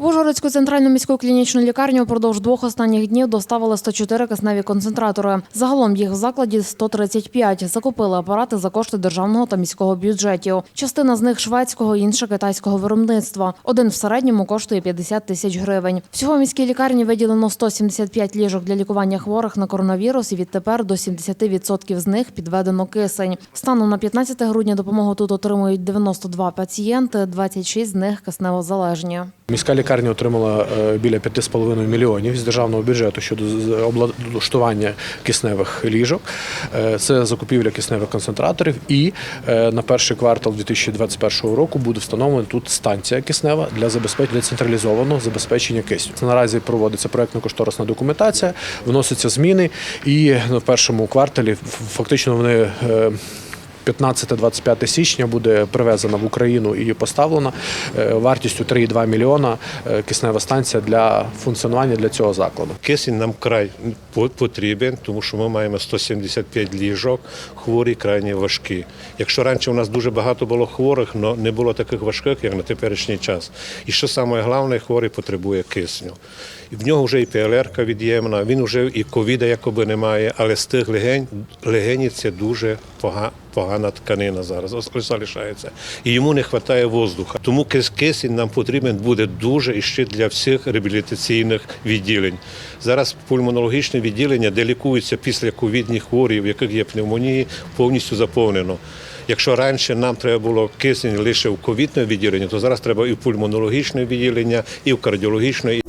В Ужгородську центральну міську клінічну лікарню впродовж двох останніх днів доставили 104 кисневі концентратори. Загалом їх в закладі 135. Закупили апарати за кошти державного та міського бюджетів. Частина з них шведського, інша китайського виробництва. Один в середньому коштує 50 тисяч гривень. Всього в міській лікарні виділено 175 ліжок для лікування хворих на коронавірус, і відтепер до 70% з них підведено кисень. Станом на 15 грудня допомогу тут отримують 92 пацієнти, 26 з них кисневозалежні. Міська лікарня отримала е, біля 5,5 мільйонів з державного бюджету щодо облаштування кисневих ліжок. Е, Це закупівля кисневих концентраторів. І е, на перший квартал 2021 року буде встановлена тут станція киснева для забезпечення централізованого забезпечення кисню. Наразі проводиться проектно-кошторисна документація, вносяться зміни, і в першому кварталі фактично вони. Е, 15-25 січня буде привезена в Україну і поставлена е, вартістю 3,2 мільйона е, киснева станція для функціонування для цього закладу. Кисень нам край по- потрібен, тому що ми маємо 175 ліжок, хворі крайні важкі. Якщо раніше у нас дуже багато було хворих, але не було таких важких, як на теперішній час. І що саме головне, хворий потребує кисню. В нього вже і ПЛР від'ємна, він вже і ковіда якоби немає, але з тих легень, легені це дуже пога- погана тканина зараз ос- залишається. І йому не вистачає воздуха. Тому кисень нам потрібен буде дуже і ще для всіх реабілітаційних відділень. Зараз пульмонологічне відділення, де лікуються після ковідні хворі, в яких є пневмонії, повністю заповнено. Якщо раніше нам треба було кисень лише в ковідне відділення, то зараз треба і в пульмонологічне відділення, і в кардіологічне.